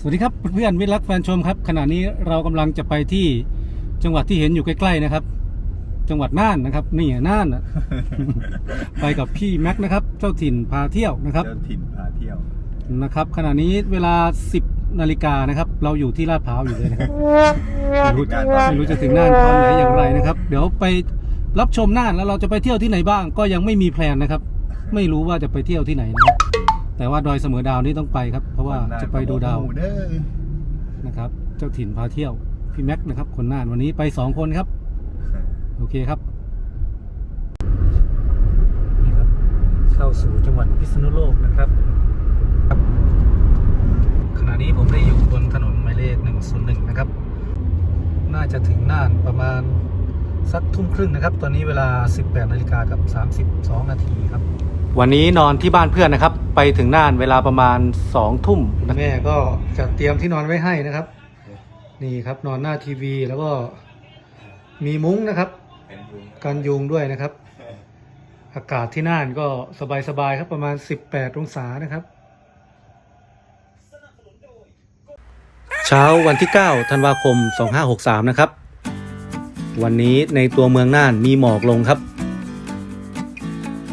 สวัสดีครับเพื่อนๆมิตรรักแฟนชมครับขณะนี้เรากำลังจะไปที่จังหวัดที่เห็นอยู่ใกล้ๆนะครับ จังหวัดน่านนะครับนี่น่านน่ะ ไปกับพี่แม็กซ์นะครับ เจ้าถิ่นพาเที่ยวนะครับ เจ้าถิ่นพาเที่ยวนะครับ ขณะนี้เวลา 10นาฬิกานะครับ เราอยู่ที่ลาดพร้าวอยู่เลยนะครับไม่รู้การตอนไม่รู้จะถึงน่านตอนไหนอย่างไรนะครับ เดี๋ยวไปรับชมน่านแล้วเราจะไปเที่ยวที่ไหนบ้าง ก็ยังไม่มีแพลนนะครับ ไม่รู้ว่าจะไปเที่ยวที่ไหนนะครับ แต่ว่าดอยเสมอดาวนี่ต้องไปครับ เพราะว่าจะไปดูดาวหมูเด้อนะครับ เจ้าถิ่นพาเที่ยว พี่แม็กซ์นะครับ คนน่านวันนี้ไปสองคนครับ โอเคครับนี่ครับ เข้าสู่จังหวัดพิษณุโลกนะครับครับขณะนี้ผมได้อยู่บนถนนหมายเลข101นะครับ น่าจะถึงน่านประมาณสักทุ่มครึ่งนะครับ ตอนนี้เวลา 18นาฬิกากับ 32 นาทีครับ วันนี้นอนที่บ้านเพื่อนนะครับ ไปถึงน่านเวลาประมาณ2ทุ่มแม่ก็จะเตรียมที่นอนไว้ให้นะครับ นี่ครับนอนหน้าทีวีแล้วก็มีมุ้งนะครับเป็นยุงกันยุงด้วยนะครับ อากาศที่น่านก็สบายๆครับประมาณ 18 องศานะครับ เช้าวันที่ 9 ธันวาคม 2563 นะครับ วันนี้ในตัวเมืองน่านมีหมอกลงครับ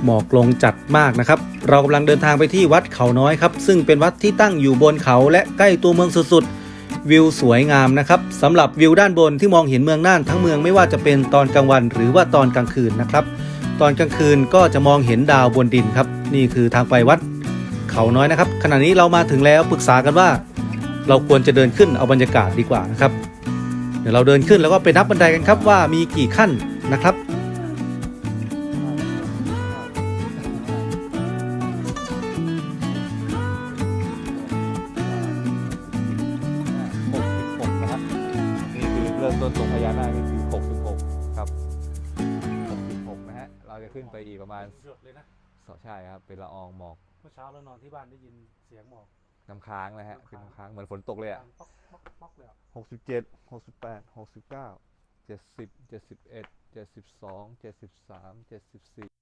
หมอกลงจัดมากนะครับ เรากำลังเดินทางไปที่วัดเขาน้อยครับ ซึ่งเป็นวัดที่ตั้งอยู่บนเขาและใกล้ตัวเมืองสุดๆ วิวสวยงามนะครับสำหรับวิวด้านบนที่มองเห็นเมืองน่านทั้งเมืองไม่ว่าจะเป็นตอนกลางวันหรือว่าตอนกลางคืนนะครับ ตอนกลางคืนก็จะมองเห็นดาวบนดินครับ นี่คือทางไปวัดเขาน้อยนะครับ ขณะนี้เรามาถึงแล้วปรึกษากันว่า เราควรจะเดินขึ้นเอาบรรยากาศดีกว่านะครับ เดี๋ยวเราเดินขึ้นแล้วก็ไปนับบันไดกันครับว่ามีกี่ขั้นนะครับ ต้นตรงพญานาคนี่คือ66ครับ66นะฮะ เราจะขึ้นไปอีกประมาณหยดเลยนะสองใช่ครับ เป็นละอองหมอกเมื่อเช้าเรานอนที่บ้านได้ยินเสียงหมอกน้ำค้างนะฮะคือน้ำค้างเหมือนฝนตกเลยอะป๊อกป๊อกป๊อกเลยอะ67 68 69 70 71 72 73 74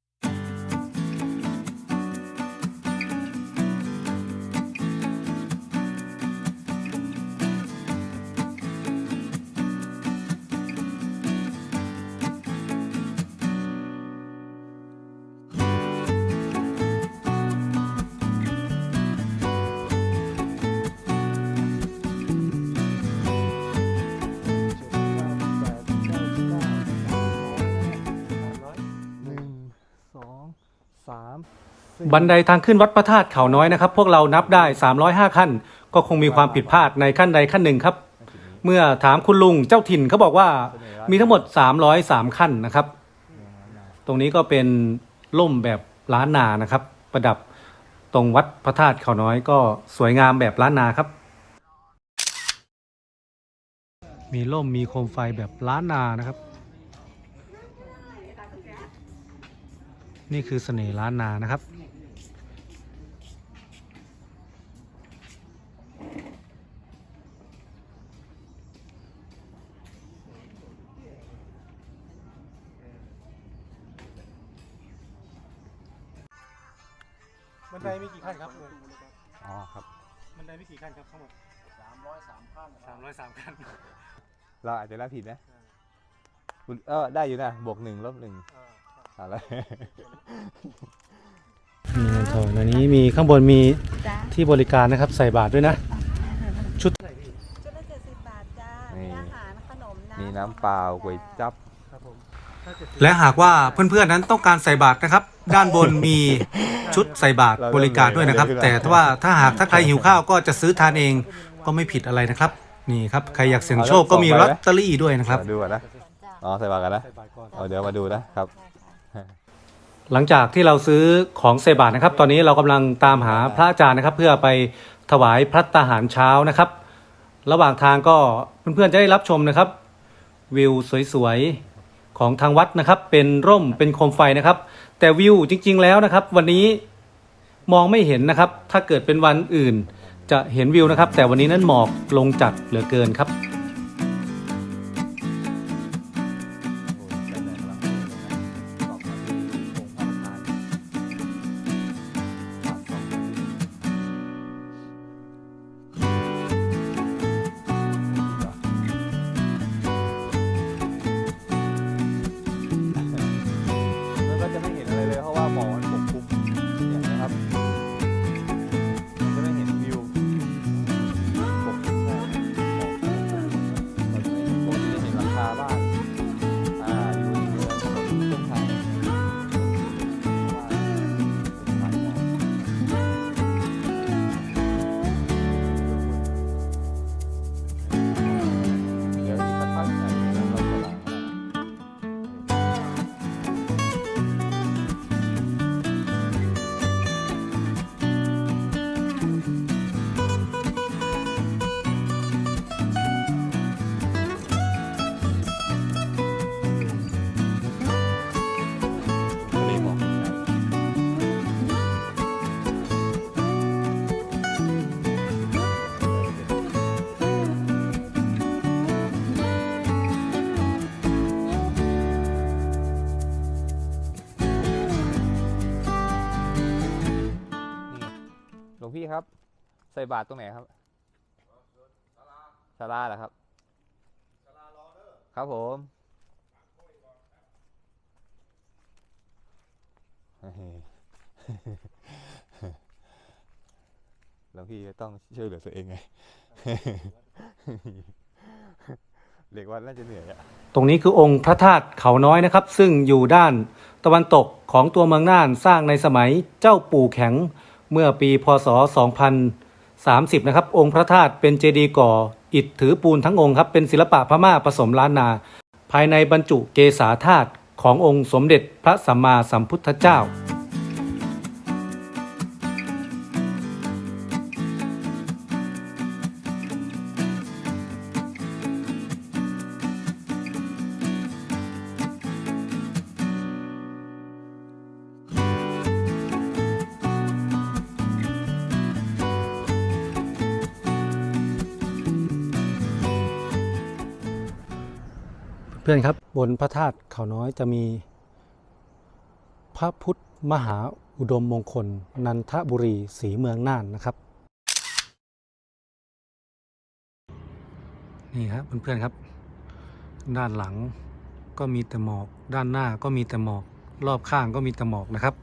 บันไดทางขึ้นวัดพระธาตุเขาน้อยนะครับ พวกเรานับได้ 305 ขั้น ก็คงมีความผิดพลาดในขั้นใดขั้นหนึ่งครับ เมื่อถามคุณลุงเจ้าถิ่นเขาบอกว่ามีทั้งหมด 303 ขั้นนะครับ ตรงนี้ก็เป็นล่มแบบล้านนานะครับ ประดับตรงวัดพระธาตุเขาน้อยก็สวยงามแบบล้านนาครับ มีล่มมีโคมไฟแบบล้านนานะครับ นี่คือเสน่ห์ล้านนานะครับ บันไดมีกี่ขั้นครับอ๋อครับ บันไดมีกี่ขั้นครับทั้งหมดสามร้อยสามขั้นสามร้อยสามขั้นเราอาจจะรับผิดนะคุณเออได้อยู่นะ บวกหนึ่งลบหนึ่งอะไรมีเงินทอนอันนี้มีข้างบนมีจ้าที่บริการนะครับ ใส่บาทด้วยนะ ชุดชุดละเจ็ดสิบบาทจ้านี่มีอาหารขนมน้ำมีน้ำเปล่าก๋วยจับและหากว่าเพื่อนๆนั้นต้องการใส่บาตรนะครับ ด้านบนมีชุดใส่บาตรบริการด้วยนะครับ แต่ถ้าว่าถ้าหากถ้าใครหิวข้าวก็จะซื้อทานเองก็ไม่ผิดอะไรนะครับ นี่ครับใครอยากเสี่ยงโชคก็มีลอตเตอรี่ด้วยนะครับ ดูก่อนนะ อ๋อ ใส่บาตรกันนะเอาเดี๋ยวมาดูนะครับ หลังจากที่เราซื้อของใส่บาตรนะครับ ตอนนี้เรากำลังตามหาพระอาจารย์นะครับ เพื่อไปถวายพระตาหารเช้านะครับ ระหว่างทางก็เพื่อนๆจะได้รับชมนะครับ วิวสวยๆของทางวัดนะครับ เป็นร่มเป็นโคมไฟนะครับ แต่วิวจริง ๆ แล้วนะครับ วันนี้มองไม่เห็นนะครับ ถ้าเกิดเป็นวันอื่น จะเห็นวิวนะครับ แต่วันนี้นั้นหมอกลงจัดเหลือเกินครับ พี่ครับ ใส่บาตรตรงไหนครับศาลาเหรอครับครับผมแล้วพี่ก็ต้องช่วยเหลือตัวเองไง เรียกว่าน่าจะเหนื่อยอะตรงนี้คือองค์พระธาตุเขาน้อยนะครับ ซึ่งอยู่ด้านตะวันตกของตัวเมืองน่านสร้างในสมัยเจ้าปู่แข็ง เมื่อปีพศ 2030 นะครับ องค์พระธาตุเป็นเจดีย์ก่อ อิฐถือปูนทั้งองค์ครับ เป็นศิลปะพม่าผสมล้านนา ภายในบรรจุเกษาธาตุขององค์สมเด็จพระสัมมาสัมพุทธเจ้า เพื่อนครับบนพระธาตุเขาน้อยจะมี พระพุทธมหาอุดมมงคล นันทบุรีศรีเมืองน่านนะครับ นี่ครับเพื่อนๆครับ ด้านหลังก็มีแต่หมอก ด้านหน้าก็มีแต่หมอก รอบข้างก็มีแต่หมอกนะครับ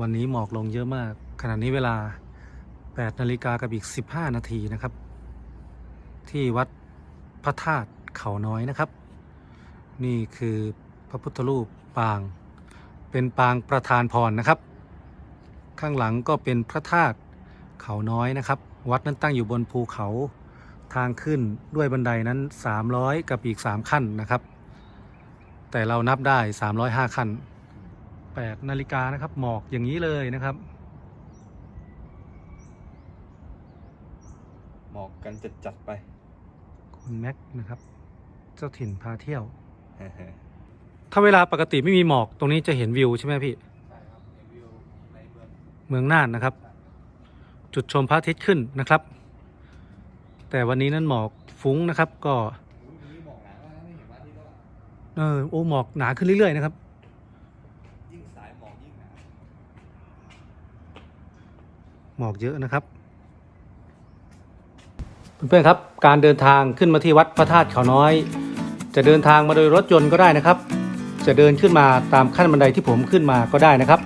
วันนี้หมอกลงเยอะมาก ขณะนี้เวลา 8 นาฬิกากับอีก 15 นาทีนะครับ ที่วัดพระธาตุเขาน้อยนะครับ นี่คือพระพุทธรูปปาง เป็นปางประธานพรนะครับ ข้างหลังก็เป็นพระธาตุเขาน้อยนะครับ วัดนั้นตั้งอยู่บนภูเขาทางขึ้นด้วยบันไดนั้น 300 กับอีก 3 ขั้นนะครับ แต่เรานับได้ 305 ขั้น 8 นาฬิกานะครับ หมอกอย่างนี้เลยนะครับ หมอกกันจัดจัดๆไป คุณแม็กนะครับ เจ้าถิ่นพาเที่ยว ถ้าเวลาปกติไม่มีหมอกตรงนี้จะเห็นวิวใช่ไหมพี่เมืองน่านนะครับ จุดชมพระอาทิตย์ขึ้นนะครับ แต่วันนี้นั้นหมอกฟุ้งนะครับ ก็เออโอ้หมอกหนาขึ้นเรื่อยๆนะครับหมอกเยอะนะครับเพื่อนๆครับ การเดินทางขึ้นมาที่วัดพระธาตุเขาน้อย จะเดินทางมาโดยรถยนต์ก็ได้นะครับ จะเดินขึ้นมาตามขั้นบันไดที่ผมขึ้นมาก็ได้นะครับ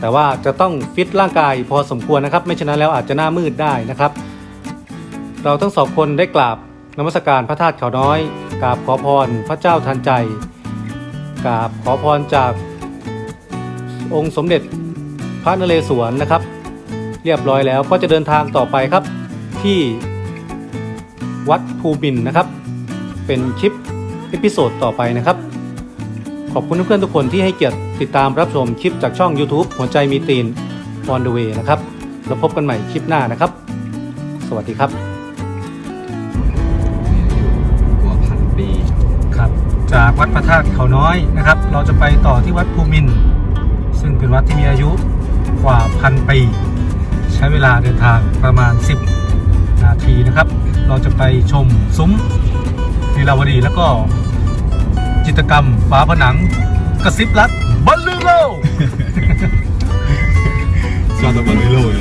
แต่ว่าจะต้องฟิตร่างกายพอสมควรนะครับ ไม่ฉะนั้นแล้วอาจจะหน้ามืดได้นะครับ เราทั้งสองคนได้กราบนมัสการพระธาตุเขาน้อยกราบขอพรพระเจ้าทันใจกราบขอพรจากองค์สมเด็จพระนเรศวรนะครับ เรียบร้อยแล้วก็จะเดินทางต่อไปครับที่วัดภูบินนะครับ เป็นคลิป อพิโซดต่อไปนะครับ ขอบคุณเพื่อนๆทุกคนที่ให้เกียรติติดตามรับชมคลิปจากช่อง YouTube หัวใจมีตีน on the way นะครับ แล้วพบกันใหม่คลิปหน้านะครับ สวัสดีครับกว่าพันปีครับ จากวัดพระธาตุเขาน้อยนะครับ เราจะไปต่อที่วัดภูมิน ซึ่งเป็นวัดที่มีอายุกว่าพันปี ใช้เวลาเดินทางประมาณ 10 นาทีนะครับ เราจะไปชมซุ้มลีลาวดีแล้วก็ จิตรกรรมฝาผนัง กระซิบรัดบอลลูโลชอบตะบอลไม่โลย